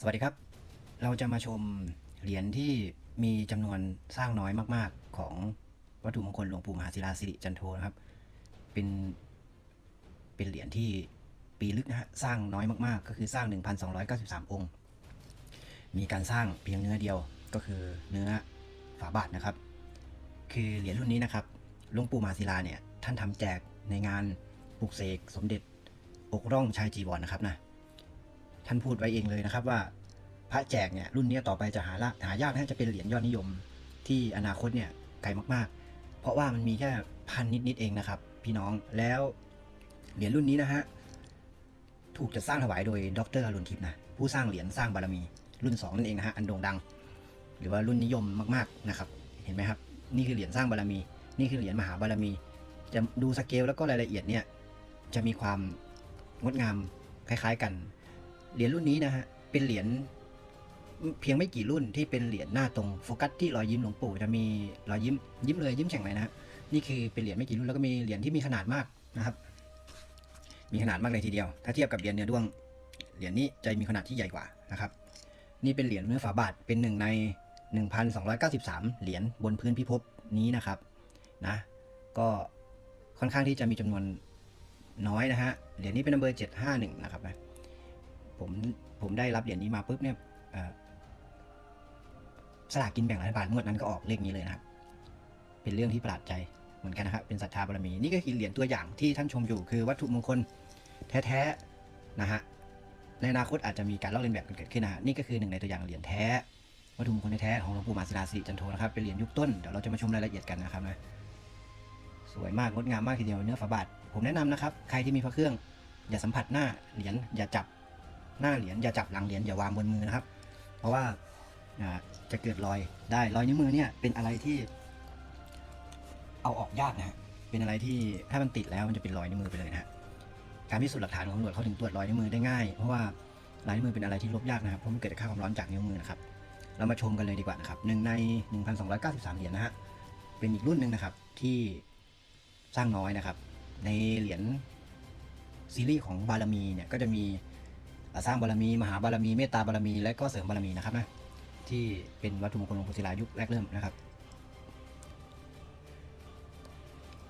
สวัสดีครับ เราจะมาชมเหรียญที่มีจำนวนสร้างน้อยมากๆ ของวัตถุมงคลหลวงปู่มหาศิลาสิริจันโทนะครับ เป็นเป็นเหรียญที่ปีลึกนะฮะสร้างน้อยมากๆ ก็คือสร้าง 1,293 องค์ มีการสร้างเพียงเนื้อเดียวก็คือเนื้อฝาบาทนะครับ คือเหรียญรุ่นนี้นะครับหลวงปู่มหาศิลาเนี่ยท่านทำแจกในงานปลุกเสกสมเด็จอกร่องชายจีวรนนะครับนะ ท่านพูดไว้เองเลยนะครับว่าพระแจกเนี่ยรุ่นนี้ต่อไปจะหาละหายากน่าจะเป็นเหรียญยอดนิยม ที่อนาคตเนี่ยไกลมากๆ เพราะว่ามันมีแค่พันนิดๆเองนะครับ พี่น้องแล้วเหรียญรุ่นนี้นะฮะถูกจัดสร้างถวายโดยดรอรุณทิพย์นะผู้สร้างเหรียญสร้างบารมีรุ่นสองนั่นเองนะฮะอันโด่งดัง หรือว่ารุ่นนิยมมากๆนะครับ เห็นไหมครับ นี่คือเหรียญสร้างบารมี นี่คือเหรียญมหาบารมี จะดูสเกลแล้วก็รายละเอียดเนี่ยจะมีความงดงามคล้าย ๆกัน เหรียญรุ่นนี้นะฮะเป็นเหรียญเพียงไม่กี่รุ่นที่เป็นเหรียญหน้าตรงโฟกัสที่รอยยิ้มหลวงปู่จะมีรอยยิ้มยิ้มเลยยิ้มแฉ่งเลยนะฮะนี่คือเป็นเหรียญไม่กี่รุ่นแล้วก็มีเหรียญที่มีขนาดมากนะครับ มีขนาดมากเลยทีเดียว ถ้าเทียบกับเหรียญเนื้อด้วงเหรียญนี้จะมีขนาดที่ใหญ่กว่านะครับ นี่เป็นเหรียญเนื้อฝาบาทเป็นหนึ่งใน 1,293 เหรียญบนพื้นพิภพนี้นะครับนะก็ค่อนข้างที่จะมีจำนวนน้อยนะฮะเหรียญนี้เป็นนัมเบอร์751นะครับนะ ผมผมได้รับเหรียญนี้มาปุ๊บเนี่ยสลากกินแบ่งรัฐบาลงวดนั้นก็ออกเลขนี้เลยนะครับ เป็นเรื่องที่ประหลาดใจเหมือนกันนะครับ เป็นศรัทธาบารมี นี่ก็คือเหรียญตัวอย่างที่ท่านชมอยู่คือวัตถุมงคลแท้ๆนะฮะ ในอนาคตอาจจะมีการลอกเลียนแบบกันเกิดขึ้นนะฮะ นี่ก็คือหนึ่งในตัวอย่างเหรียญแท้ วัตถุมงคลแท้ๆของหลวงปู่มาศิลาสิจันโทนะครับ เป็นเหรียญยุคต้น เดี๋ยวเราจะมาชมรายละเอียดกันนะครับนะ สวยมากงดงามมากทีเดียวเนื้อฝาบาท ผมแนะนำนะครับ ใครที่มีพระเครื่อง อย่าสัมผัสหน้าเหรียญ อย่าจับ หน้าเหรียญอย่าจับหลังเหรียญอย่าวางบนมือนะครับ เพราะว่าจะเกิดรอยได้รอยนิ้วมือเนี่ยเป็นอะไรที่ เอาออกยากนะฮะเป็นอะไรที่ถ้ามันติดแล้วมันจะเป็นรอยนิ้วมือไปเลยนะฮะการพิสูจน์หลักฐานของตำรวจเขาถึงตรวจรอยนิ้วมือได้ง่ายเพราะว่าลายนิ้วมือเป็นอะไรที่ลบยากนะครับเพราะมันเกิดจากค่าความร้อนจากนิ้วมือนะครับเรามาชมกันเลยดีกว่านะครับหนึ่งใน 1,293 เหรียญนะฮะเป็นอีกรุ่นหนึ่งนะครับที่สร้างน้อยนะครับ ในเหรียญซีรีส์ของบารมีเนี่ยก็จะมี สร้างบารมีมหาบารมีเมตตาบารมี และก็เสริมบารมีนะครับนะที่เป็นวัตถุมงคลหลวงปู่ศิลายุคแรกเริ่มนะครับ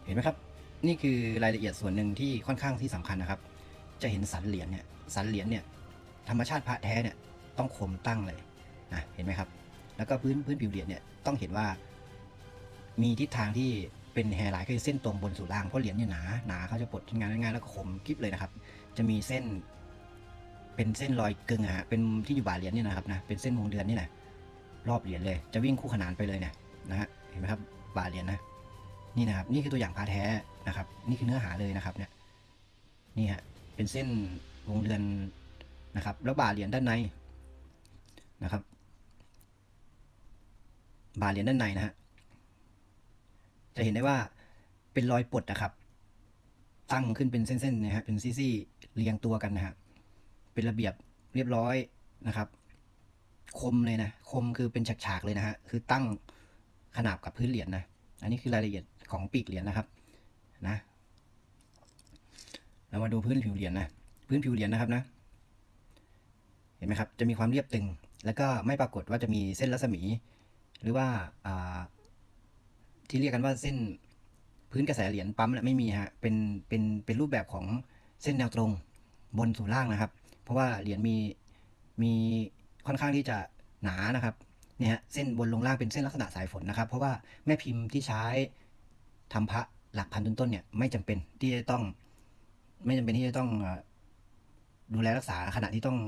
เห็นไหมครับ นี่คือรายละเอียดส่วนหนึ่งที่ค่อนข้างที่สำคัญนะครับ จะเห็นสันเหรียญเนี่ยสันเหรียญเนี่ยธรรมชาติพระแท้เนี่ยต้องคมตั้งเลยนะเห็นไหมครับ แล้วก็พื้นพื้นผิวเหรียญเนี่ยต้องเห็นว่า มีทิศทางที่เป็นแฮร์ไลน์คือเส้นตรงบนสู่ล่างเพราะเหรียญเนี่ยหนาหนาเขาจะปลดงานง่ายๆแล้วก็คมกริบเลยนะครับ จะมีเส้น เป็นเส้นรอยกึ่งอะฮะเป็นที่อยู่บ่าเหรียญนี่นะครับนะเป็นเส้นวงเดือนนี่แหละรอบเหรียญเลย จะวิ่งคู่ขนานไปเลยเนี่ยนะฮะเห็นไหมครับบ่าเหรียญนะนี่นะครับนี่คือตัวอย่างพาแท้นะครับ นี่คือเนื้อหาเลยนะครับเนี่ยนี่ฮะเป็นเส้นวงเดือนนะครับ แล้วบ่าเหรียญด้านในนะครับ บ่าเหรียญด้านในนะฮะจะเห็นได้ว่าเป็นรอยปดนะครับ ตั้งขึ้นเป็นเส้นๆนะฮะเป็นซี่ๆเรียงตัวกันนะฮะ เป็นระเบียบเรียบร้อยนะครับ คมเลยนะ คมคือเป็นฉากๆเลยนะฮะ คือตั้งขนาบกับพื้นเหรียญนะอันนี้คือรายละเอียดของปีกเหรียญนะครับ นะ เรามาดูพื้นผิวเหรียญนะพื้นผิวเหรียญนะครับนะ เห็นไหมครับ จะมีความเรียบตึง แล้วก็ไม่ปรากฏว่าจะมีเส้นรัศมี หรือว่าอ่าที่เรียกกันว่าเส้นพื้นกระแสเหรียญปั๊มเนี่ยไม่มีฮะ เป็น เป็น เป็นรูปแบบของเส้นแนวตรงบนสู่ล่างนะครับ เพราะว่าเหรียญมีมีค่อนข้างที่จะหนานะครับเนี่ยเส้นบนลงล่างเป็นเส้นลักษณะสายฝนนะครับ เพราะว่าแม่พิมพ์ที่ใช้ทำพระหลักพันต้นๆเนี่ยไม่จำเป็นที่จะต้อง ไม่จำเป็นที่จะต้องดูแลรักษาขณะที่ต้อง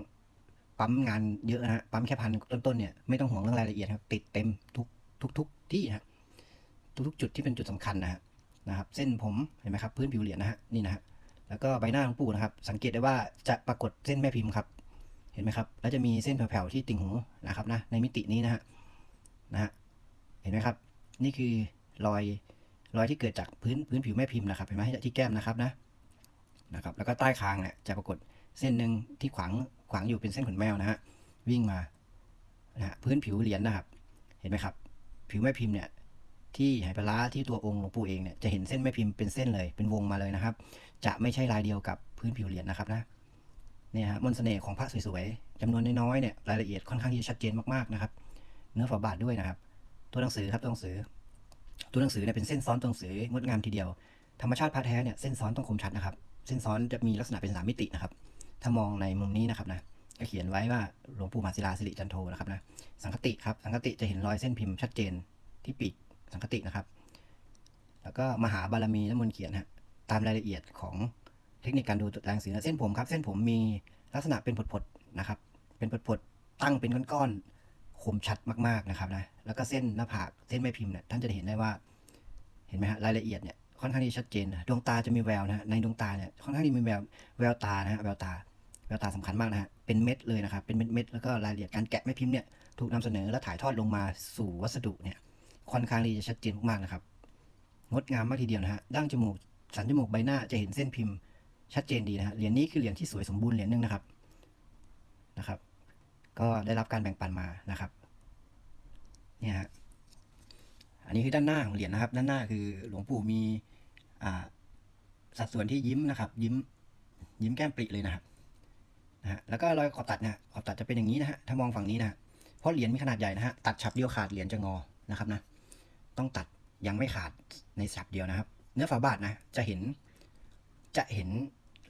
ปั๊มงานเยอะนะฮะปั๊มแค่พันต้นๆเนี่ยไม่ต้องห่วงเรื่องรายละเอียดครับ ติดเต็มทุกทุกทุกที่ฮะทุกๆจุดที่เป็นจุดสำคัญนะฮะนะครับ เส้นผมเห็นไหมครับ พื้นผิวเหรียญนะฮะนี่นะฮะ แล้วก็ใบหน้าของปู่นะครับ สังเกตได้ว่าจะปรากฏเส้นแม่พิมพ์ครับ เห็นไหมครับ แล้วจะมีเส้นแผ่วๆที่ติ่งหูนะครับนะ ในมิตินี้นะฮะ นะฮะ เห็นไหมครับ นี่คือรอยรอยที่เกิดจากพื้นพื้นผิวแม่พิมพ์นะครับ เห็นไหมที่แก้มนะครับนะ นะครับ แล้วก็ใต้คางเนี่ยจะปรากฏเส้นหนึ่งที่ขวางขวางอยู่เป็นเส้นขนแมวนะฮะ วิ่งมา นะฮะ พื้นผิวเหรียญนะครับ เห็นไหมครับ ผิวแม่พิมพ์เนี่ย ที่ไหปลาร้าที่ตัวองค์หลวงปู่เองเนี่ยจะเห็นเส้นแม่พิมพ์เป็นเส้นเลยเป็นวงมาเลยนะครับ จะไม่ใช่ลายเดียวกับพื้นผิวเหรียญนะครับนะเนี่ยฮะมนต์เสน่ห์ของพระสวยๆจำนวนน้อยๆเนี่ยรายละเอียดค่อนข้างที่จะชัดเจนมากๆนะครับเนื้อฝาบาทด้วยนะครับ ตัวหนังสือครับตัวหนังสือ ตัวหนังสือเนี่ยเป็นเส้นซ้อนตัวหนังสืองดงามทีเดียว ธรรมชาติพระแท้เนี่ยเส้นซ้อนต้องคมชัดนะครับ เส้นซ้อนจะมีลักษณะเป็นสามมิตินะครับ ถ้ามองในมุมนี้นะครับนะก็เขียนไว้ว่าหลวงปู่มหาศิลาสิริจันโทนะครับนะสังคติครับสังคติจะเห็นรอยเส้นพิมพ์ชัดเจนที่ปีก สังคตินะครับ แล้วก็มหาบารมีน้ำมนเขียนฮะตามรายละเอียดของเทคนิคการดูตัวหนังสือนะเส้นผมครับ เส้นผมมีลักษณะเป็นผดๆนะครับ เป็นผดๆตั้งเป็นก้อนๆคมชัดมากๆนะครับนะแล้วก็เส้นหน้าผากเส้นแม่พิมพ์เนี่ยท่านจะเห็นได้ว่าเห็นไหมฮะรายละเอียดเนี่ยค่อนข้างที่ชัดเจนดวงตาจะมีแววนะฮะในดวงตาเนี่ยค่อนข้างที่มีแววแววตานะฮะแววตาแววตาสำคัญมากนะฮะเป็นเม็ดเลยนะครับเป็นเม็ดเม็ดๆแล้วก็รายละเอียดการแกะแม่พิมพ์เนี่ยถูกนำเสนอและถ่ายทอดลงมาสู่วัสดุเนี่ย ค่อนข้างที่จะชัดเจนมากๆนะครับ งดงามมากทีเดียวนะฮะดั้งจมูกสันจมูกใบหน้าจะเห็นเส้นพิมพ์ชัดเจนดีนะฮะเหรียญนี้คือเหรียญที่สวยสมบูรณ์เหรียญหนึงนะครับนะครับ ก็ได้รับการแบ่งปันมานะครับเนี่ยฮะอันนี้คือด้านหน้าของเหรียญนะครับ ด้านหน้าคือหลวงปู่มีอ่าสัดส่วนที่ยิ้มนะครับ ยิ้ม ยิ้มแก้มปริเลยนะครับนะฮะแล้วก็รอยขอบตัดเนี่ยขอบตัดจะเป็นอย่างนี้นะฮะถ้ามองฝั่งนี้นะฮะเพราะเหรียญมีขนาดใหญ่นะฮะตัดฉับเดียวขาดเหรียญจะงอนะครับนะ ต้องตัดยังไม่ขาดในฉับเดียวนะครับ เนื้อฝาบาทนะจะเห็นจะเห็น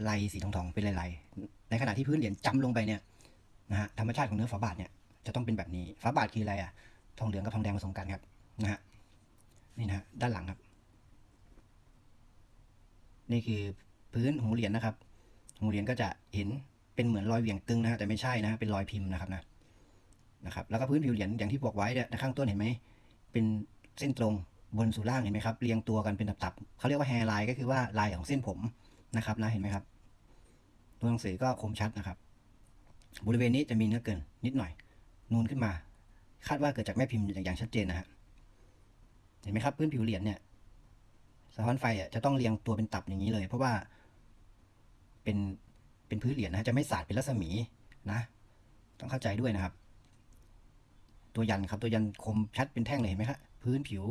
ลายสีทองๆเป็นลายๆในขณะที่พื้นเหรียญจำลงไปเนี่ยนะฮะธรรมชาติของเนื้อฝาบาทเนี่ยจะต้องเป็นแบบนี้ฝาบาทคืออะไรอะทองเหลืองกับทองแดงผสมกันครับนะฮะนี่นะฮะด้านหลังครับ นี่คือพื้นหูเหรียญนะครับ หูเหรียญก็จะเห็นเป็นเหมือนรอยเหวี่ยงตึงนะฮะแต่ไม่ใช่นะเป็นรอยพิมพ์นะครับนะนะครับ แล้วก็พื้นผิวเหรียญอย่างที่บอกไว้เนี่ยข้างต้นเห็นไหมเป็น เส้นตรงบนสู่ล่างเห็นไหมครับเรียงตัวกันเป็นตับๆเขาเรียกว่าแฮร์ไลน์ก็คือว่าลายของเส้นผมนะครับนะเห็นไหมครับ ตัวหนังสือก็คมชัดนะครับ บริเวณนี้จะมีเนื้อเกินนิดหน่อย นูนขึ้นมา คาดว่าเกิดจากแม่พิมพ์อย่างชัดเจนนะฮะเห็นไหมครับพื้นผิวเหรียญเนี่ยสะท้อนไฟอะจะต้องเรียงตัวเป็นตับอย่างนี้เลย เพราะว่าเป็นเป็นพื้นเหรียญนะจะไม่สาดเป็นรัศมีนะ ต้องเข้าใจด้วยนะครับ ตัวยันครับตัวยันคมชัดเป็นแท่งเลยเห็นไหมครับ พื้นผิว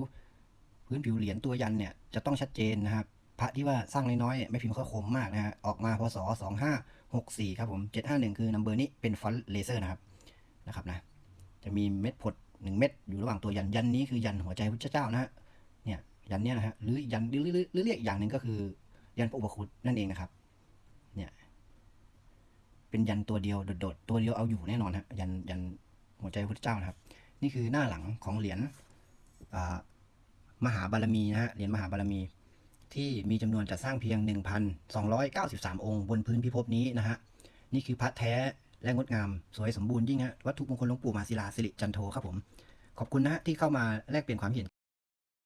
พื้นผิวเหรียญตัวยันเนี่ยจะต้องชัดเจนนะครับ พระที่ว่าสร้างน้อยๆเนี่ยไม่พิมพ์เขาคมมากนะฮะออกมาพศสองห้าหกสี่ครับผมเจ็ดห้าหนึ่งคือนัมเบอร์นี้เป็นฟอนต์เลเซอร์นะครับนะครับนะจะมีเม็ดผดหนึ่งเม็ดอยู่ระหว่างตัวยันยันนี้คือยันหัวใจพุทธเจ้านะฮะเนี่ยยันเนี้ยนะฮะหรือยันหรือหรือเรียกอย่างหนึ่งก็คือ ยันพระอุปคุตนั่นเองนะครับเนี่ยเป็นยันตัวเดียวโดดๆตัวเดียวเอาอยู่แน่นอนฮะยันยันหัวใจพุทธเจ้านะครับ นี่คือหน้าหลังของเหรียญ มหาบารมีนะฮะเหรียญมหาบารมี ที่มีจำนวนจัดสร้างเพียง 1,293 องค์ บนพื้นพิภพนี้นะฮะนี่คือพระแท้และงดงามสวยสมบูรณ์ยิ่งฮะวัตถุมงคลหลวงปู่มาศิลาสิริจันโทครับผม ขอบคุณนะฮะที่เข้ามาแลกเปลี่ยนความเห็น